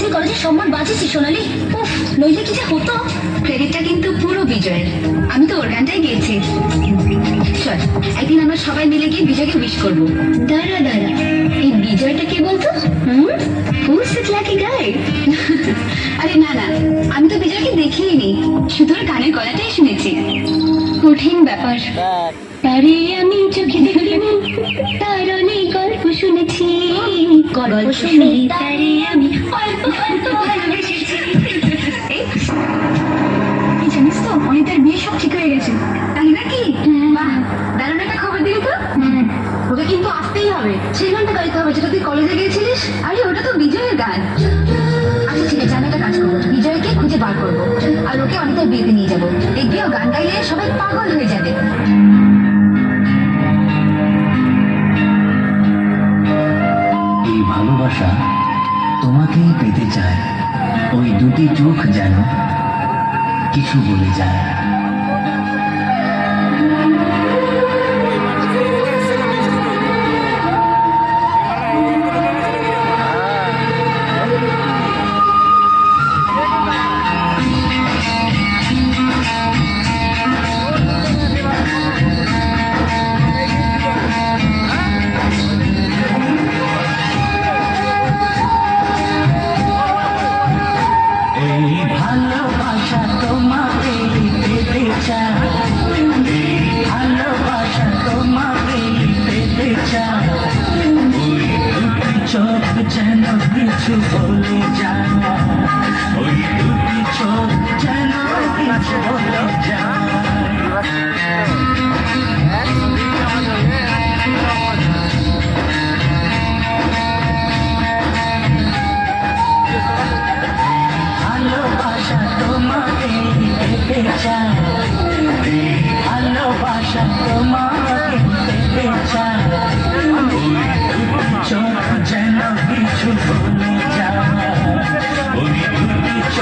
তুই কলেজের সম্মান বাঁচিয়েছিস সোনালি। উফ নইলে কি যে হতো? ক্রেডিটটা কিন্তু পুরো বিজয়ের। আমি তো ওর গানটাই গেয়েছি। চল একদিন আমরা সবাই মিলে গিয়ে বিজয়কে উইশ করব। দাঁড়া দাঁড়া। এই বিজয়টা কে বলতো? হুম? হুস ইট লাকি গাই আরে না না আমি তো বিজয়কে দেখিনি। শুধু ওর গানের গলাটাই শুনেছি। কঠিন ব্যাপার। তারে আমি চোখে দেখিনি তার অনেক গল্প শুনেছি। গল্প শুনে তারে আমি অল্প অল্প ভালোবেসেছি। জানিস তো অনিতার বিয়ে সব ঠিক হয়ে গেছে। তাই নাকি? বাহ দারুণ একটা খবর দিলি তো। ওকে কিন্তু আসতেই হবে। সেই গানটা গাইতে হবে যেটা তুই কলেজে গিয়েছিলিস। আরে ওটা তো বিজয়ের গান। আচ্ছা ঠিক আছে আমি একটা কাজ করব। বিজয়কে খুঁজে বার করব। আর ওকে অনিতার বিয়েতে নিয়ে যাব। দেখবি ও গান গাইলে সবাই পাগল হয়ে যাবে। ভালোবাসা তোমাকেই পেতে চায়। ওই দুটি চোখ যেন কিছু বলে যায়।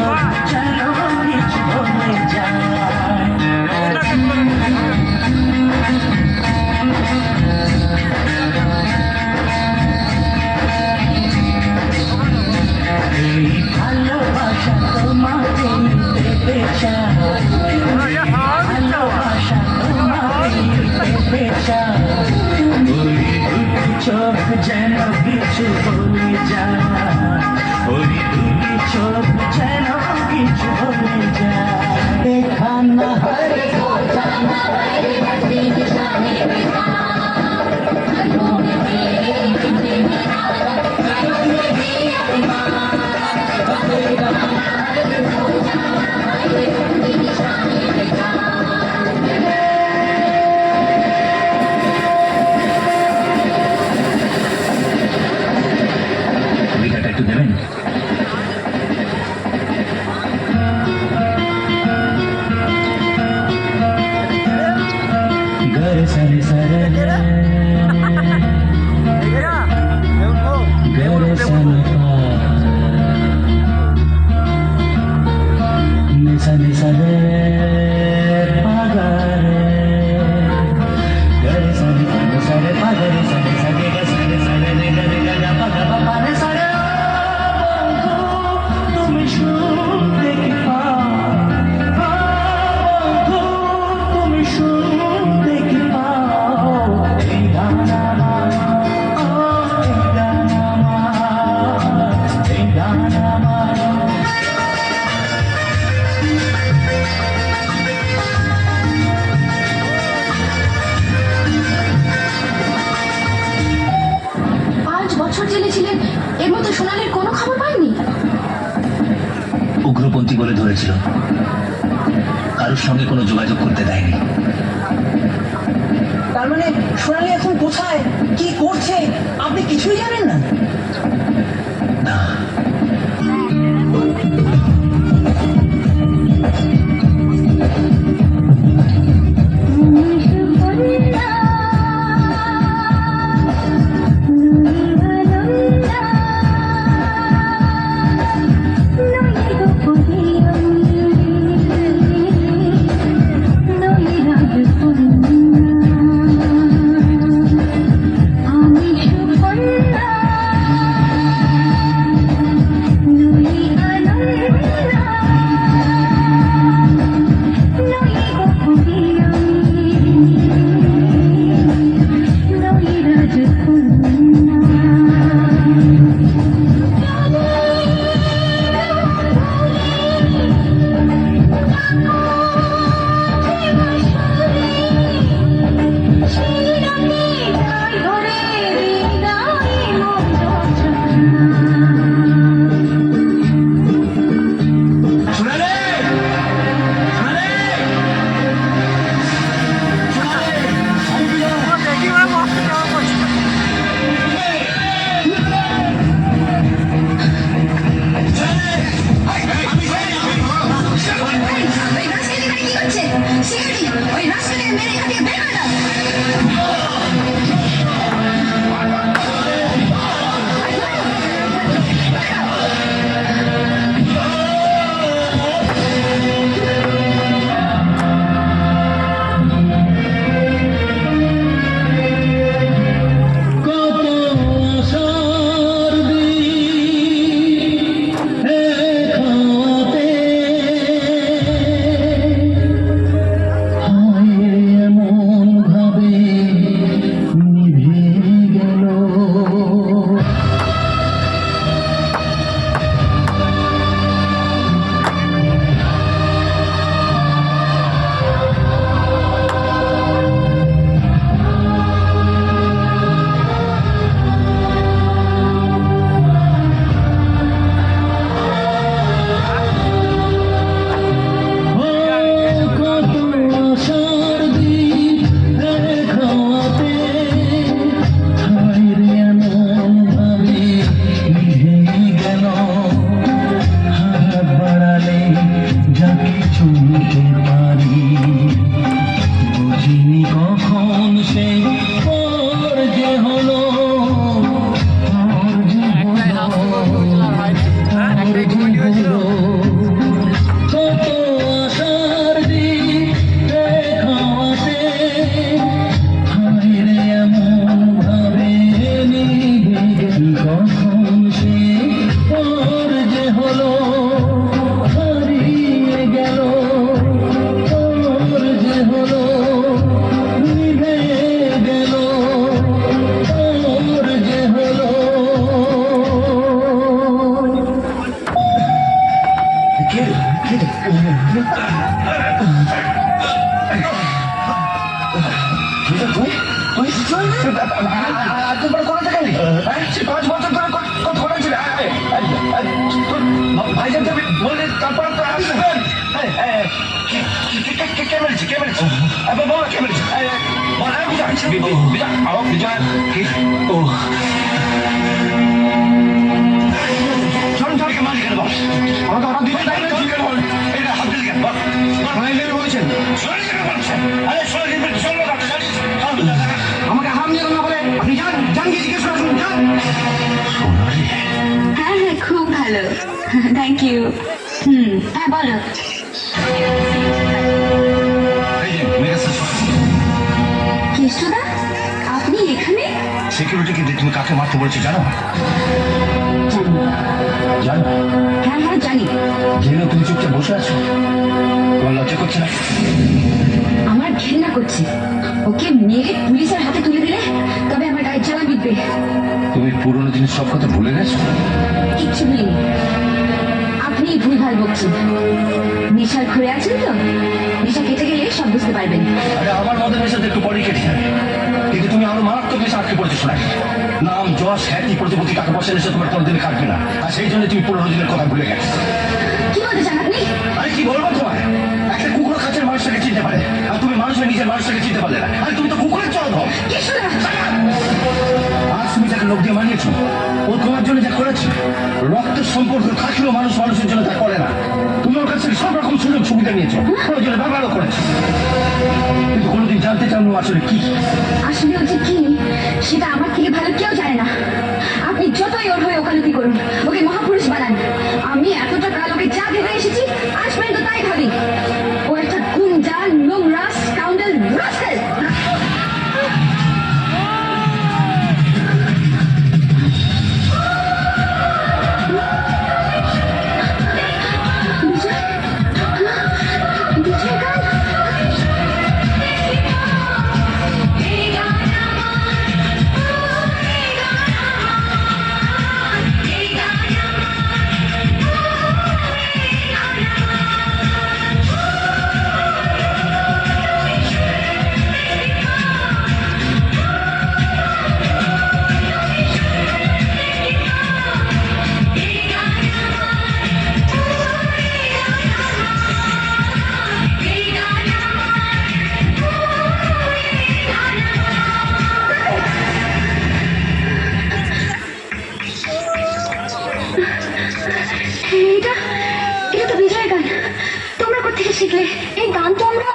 Bye. উগ্রপন্থী বলে ধরেছিল। কারোর সঙ্গে কোনো যোগাযোগ করতে দেয়নি। তার মানে সোনালি এখন কোথায়? কি করছে? আপনি কিছুই জানেন না। পাঁচ বছর ধরে কত করেছিল ভাইজান তুমি বললে তারপর তো আসবেন কে মেরেছে কে মেরেছে বাবা কে মেরেছে বিজয় আমার বিজয় ও চল চল মালিকের বস আমাকে হঠাৎ দিবেন তাই আসুন হ্যাঁ হ্যাঁ খুব ভালো। থ্যাংক ইউ হুম হ্যাঁ বলো। কেষ্টদা আপনি এখানে? সিকিউরিটি কিন্তু তুমি কাকে মারতে বলেছ জানো? জানি। জানো? হ্যাঁ হ্যাঁ জানি। জেনে তুমি চুপচাপ বসে আছো? তোমার লজ্জা করছে না? আমার ঘেন্না করছে। ওকে পুরনো জিনিস সব কথা ভুলে গেছো? কিচ্ছু ভুলিনি আছেন নেশার ঘুরে আছেন তো? নেশা কেটে গেলে সব বুঝতে পারবেন। আরে আমার মদের নেশাতে একটু পরেই কেটে যাবে কিন্তু তুমি আরও মারাত্মক নেশা আটকে পড়েছো শোনাই নাম যশ খ্যাতি প্রতিপত্তি টাকা পয়সা নেশা তোমার কোনোদিন কাটবে না। আর সেই জন্য তুমি পুরোনো দিনের কথা ভুলে গেছো। কি বলতে চান আপনি? আরে কি বলব তোমায়? একটা কুকুর কাছের মানুষটাকে চিনতে পারে। আর তুমি মানুষের নিজের মানুষটাকে চিনতে পারলে। সম্পর্ক থাকলেও মানুষ মানুষের জন্য তা করে না। তুমি ওর কাছে সব রকম সুযোগ সুবিধা নিয়েছো। প্রয়োজনে ব্যবহারও করেছ। কিন্তু কোনোদিন জানতে চাও আসলে কি? আসলে হচ্ছে কি, সেটা আমার থেকে ভালো কেউ জানে না। শিখলে এই গান তো আমরা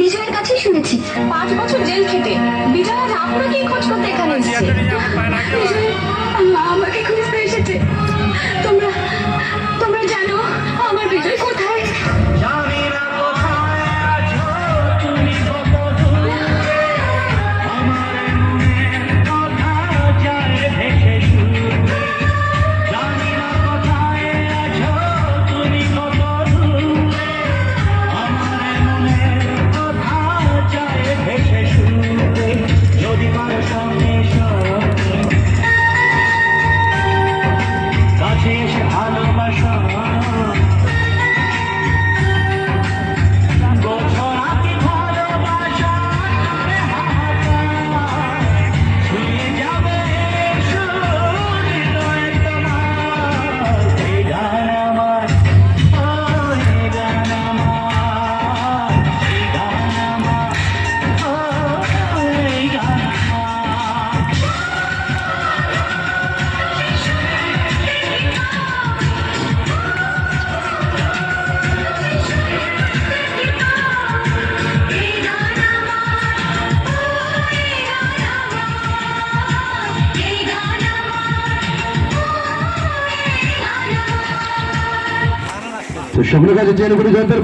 বিজয়ের কাছেই শুনেছি। পাঁচ বছর জেল খেটে। বিজয় আজ আপনাকেই খোঁজ করতে এখানে এসেছে। আমাকে খুঁজতে এসেছে। তোমরা সকলের কাছে জেনে করে জানতে